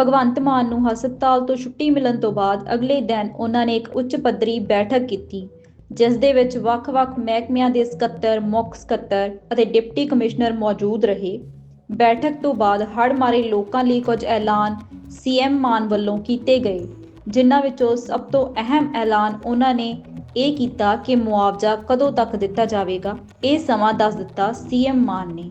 ਭਗਵੰਤ ਮਾਨ ਨੂੰ ਹਸਪਤਾਲ ਤੋਂ ਛੁੱਟੀ ਮਿਲਣ ਤੋਂ ਬਾਅਦ ਅਗਲੇ ਦਿਨ ਉਹਨਾਂ ਨੇ ਇੱਕ ਉੱਚ ਪੱਧਰੀ ਬੈਠਕ ਕੀਤੀ ਜਿਸ ਦੇ ਵਿੱਚ ਵੱਖ-ਵੱਖ ਮਹਿਕਮਿਆਂ ਦੇ ਸਕੱਤਰ, ਮੁੱਖ ਸਕੱਤਰ ਅਤੇ ਡਿਪਟੀ ਕਮਿਸ਼ਨਰ ਮੌਜੂਦ ਰਹੇ। ਬੈਠਕ ਤੋਂ ਬਾਅਦ ਹੜ ਮਾਰੇ ਲੋਕਾਂ ਲਈ ਕੁਝ ਐਲਾਨ ਸੀਐਮ ਮਾਨ ਵੱਲੋਂ ਕੀਤੇ ਗਏ ਜਿਨ੍ਹਾਂ ਵਿੱਚੋਂ ਸਭ ਤੋਂ ਅਹਿਮ ਐਲਾਨ ਉਹਨਾਂ ਨੇ ਇਹ ਕੀਤਾ ਕਿ ਮੁਆਵਜ਼ਾ ਕਦੋਂ ਤੱਕ ਦਿੱਤਾ ਜਾਵੇਗਾ ਇਹ ਸਮਾਂ ਦੱਸ ਦਿੱਤਾ ਸੀਐਮ ਮਾਨ ਨੇ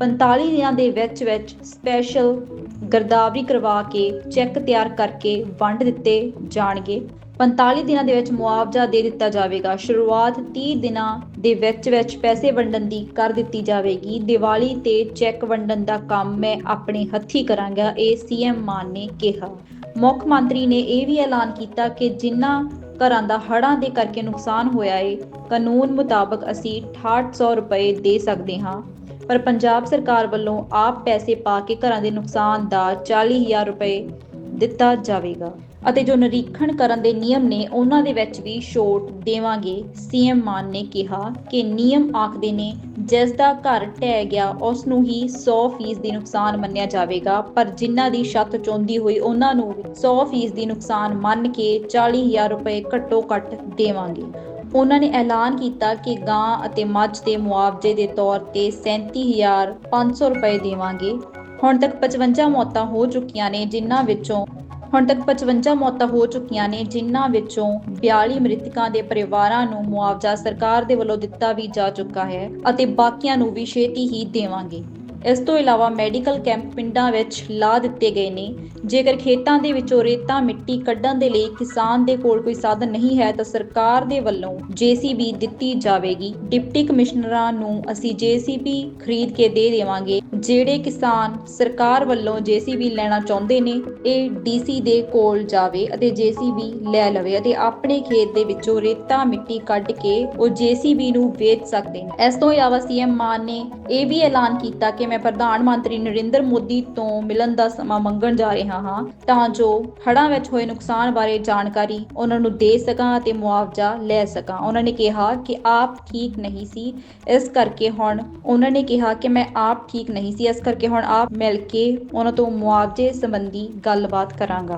45 ਦਿਨਾਂ ਦੇ ਵਿੱਚ ਵਿੱਚ ਸਪੈਸ਼ਲ ਗਰਦਾਵਰੀ ਕਰਵਾ ਕੇ ਚੈੱਕ ਤਿਆਰ ਕਰਕੇ ਵੰਡ ਦਿੱਤੇ ਜਾਣਗੇ। 45 ਦਿਨਾਂ ਦੇ ਵਿੱਚ ਮੁਆਵਜ਼ਾ ਦੇ ਦਿੱਤਾ ਜਾਵੇਗਾ। ਸ਼ੁਰੂਆਤ 30 ਦਿਨਾਂ ਦੇ ਵਿੱਚ ਵਿੱਚ ਪੈਸੇ ਵੰਡਣ ਦੀ ਕਰ ਦਿੱਤੀ ਜਾਵੇਗੀ। ਦੀਵਾਲੀ ਤੇ ਚੈੱਕ ਵੰਡਣ ਦਾ ਕੰਮ ਮੈਂ ਆਪਣੇ ਹੱਥੀ ਕਰਾਂਗਾ, ਇਹ ਸੀਐਮ ਮਾਨ ਨੇ ਕਿਹਾ। ਮੁੱਖ ਮੰਤਰੀ ਨੇ ਇਹ ਵੀ ਐਲਾਨ ਕੀਤਾ ਕਿ ਜਿਨ੍ਹਾਂ ਘਰਾਂ ਦਾ ਹੜ੍ਹਾਂ ਦੇ ਕਰਕੇ ਨੁਕਸਾਨ ਹੋਇਆ ਹੈ ਕਾਨੂੰਨ ਮੁਤਾਬਕ ਅਸੀਂ 6800 ਰੁਪਏ ਦੇ ਸਕਦੇ ਹਾਂ। ਪਰ ਪੰਜਾਬ ਸਰਕਾਰ ਵੱਲੋਂ ਆਪ ਪੈਸੇ ਪਾ ਕੇ ਘਰਾਂ ਦੇ ਨੁਕਸਾਨ ਦਾ 40000 ਰੁਪਏ ਦਿੱਤਾ ਜਾਵੇਗਾ ਅਤੇ ਜੋ ਨਿਰੀਖਣ ਕਰਨ ਦੇ ਨਿਯਮ ਨੇ ਉਹਨਾਂ ਦੇ ਵਿੱਚ ਵੀ ਛੋਟ ਦੇਵਾਂਗੇ। ਸੀਐਮ ਮਾਨ ਨੇ ਕਿਹਾ ਕਿ ਨਿਯਮ ਆਖਦੇ ਨੇ, ਜਿਸ ਦਾ ਘਰ ਢਹਿ ਗਿਆ ਉਸ ਨੂੰ ਹੀ 100% ਦੀ ਨੁਕਸਾਨ ਮੰਨਿਆ ਜਾਵੇਗਾ। ਪਰ ਜਿਨ੍ਹਾਂ ਦੀ ਛੱਤ ਚੋਂਦੀ ਹੋਈ, ਉਹਨਾਂ ਨੂੰ ਵੀ 100% ਦੀ ਨੁਕਸਾਨ ਮੰਨ ਕੇ 40000 ਰੁਪਏ ਘੱਟੋ ਘੱਟ ਦੇਵਾਂਗੇ। ਉਹਨਾਂ ਨੇ ਐਲਾਨ ਕੀਤਾ ਕਿ ਗਾਂ ਅਤੇ ਮੱਝ ਦੇ ਮੁਆਵਜ਼ੇ ਦੇ ਤੌਰ ਤੇ 37500 ਰੁਪਏ ਦੇਵਾਂਗੇ। ਹੁਣ ਤੱਕ 55 ਮੌਤਾਂ ਹੋ ਚੁੱਕੀਆਂ ਨੇ, ਜਿਨ੍ਹਾਂ ਵਿੱਚੋਂ ਹੁਣ ਤੱਕ 55 ਮੌਤਾਂ ਹੋ ਚੁੱਕੀਆਂ ਨੇ, ਜਿਨ੍ਹਾਂ ਵਿੱਚੋਂ 42 ਮ੍ਰਿਤਕਾਂ ਦੇ ਪਰਿਵਾਰਾਂ ਨੂੰ ਮੁਆਵਜ਼ਾ ਸਰਕਾਰ ਦੇ ਵੱਲੋਂ ਦਿੱਤਾ ਵੀ ਜਾ ਚੁੱਕਾ ਹੈ ਅਤੇ ਬਾਕੀਆਂ ਨੂੰ ਵੀ ਛੇਤੀ ਹੀ ਦੇਵਾਂਗੇ। ਇਸ ਤੋਂ ਇਲਾਵਾ ਮੈਡੀਕਲ ਕੈਂਪ ਪਿੰਡਾਂ ਵਿੱਚ ਲਾ ਦਿੱਤੇ ਗਏ ਨੇ ਜੇਕਰ ਖੇਤਾਂ ਦੇ ਵਿੱਚੋਂ ਰੇਤਾ ਮਿੱਟੀ ਕੱਢਣ ਦੇ ਲਈ ਕਿਸਾਨ ਦੇ ਕੋਲ ਕੋਈ ਸਾਧਨ ਨਹੀਂ ਹੈ, ਤਾਂ ਸਰਕਾਰ ਦੇ ਵੱਲੋਂ ਜੀਸੀਬੀ ਦਿੱਤੀ ਜਾਵੇਗੀ। ਡਿਪਟੀ ਕਮਿਸ਼ਨਰਾਂ ਨੂੰ ਅਸੀਂ ਜੀਸੀਬੀ ਖਰੀਦ ਕੇ ਦੇ ਦੇਵਾਂਗੇ। ਜਿਹੜੇ ਕਿਸਾਨ ਸਰਕਾਰ ਵੱਲੋਂ ਜੀਸੀਬੀ ਲੈਣਾ ਚਾਹੁੰਦੇ ਨੇ, ਇਹ ਡੀਸੀ ਦੇ ਕੋਲ ਜਾਵੇ ਅਤੇ ਜੀਸੀਬੀ ਲੈ ਲਵੇ ਅਤੇ ਆਪਣੇ ਖੇਤ ਦੇ ਵਿੱਚੋਂ ਰੇਤਾ ਮਿੱਟੀ ਕੱਢ ਕੇ ਉਹ ਜੀਸੀਬੀ ਨੂੰ ਵੇਚ ਸਕਦੇ ਨੇ। ਇਸ ਤੋਂ ਇਲਾਵਾ ਸੀਐਮ ਮਾਨ ਨੇ ਇਹ ਵੀ ਐਲਾਨ ਕੀਤਾ ਕਿ ਮੈਂ ਪ੍ਰਧਾਨ ਮੰਤਰੀ ਨਰਿੰਦਰ ਮੋਦੀ ਤੋਂ ਮਿਲਣ ਦਾ ਸਮਾਂ ਮੰਗਣ ਜਾ ਰਿਹਾ ਰਿਹਾ ਹਾਂ, ਤਾਂ ਜੋ ਹੜ੍ਹਾਂ ਵਿੱਚ ਹੋਏ ਨੁਕਸਾਨ ਬਾਰੇ ਜਾਣਕਾਰੀ ਉਹਨਾਂ ਨੂੰ ਦੇ ਸਕਾਂ ਅਤੇ ਮੁਆਵਜ਼ਾ ਲੈ ਸਕਾਂ। ਉਹਨਾਂ ਨੇ ਕਿਹਾ ਕਿ ਆਪ ਠੀਕ ਨਹੀਂ ਸੀ। ਇਸ ਕਰਕੇ ਹੁਣ ਉਹਨਾਂ ਨੇ ਕਿਹਾ ਕਿ ਮੈਂ ਆਪ ਠੀਕ ਨਹੀਂ ਸੀ। ਇਸ ਕਰਕੇ ਹੁਣ ਆਪ ਮਿਲ ਕੇ ਉਹਨਾਂ ਤੋਂ ਮੁਆਵਜ਼ੇ ਸੰਬੰਧੀ ਗੱਲਬਾਤ ਕਰਾਂਗਾ।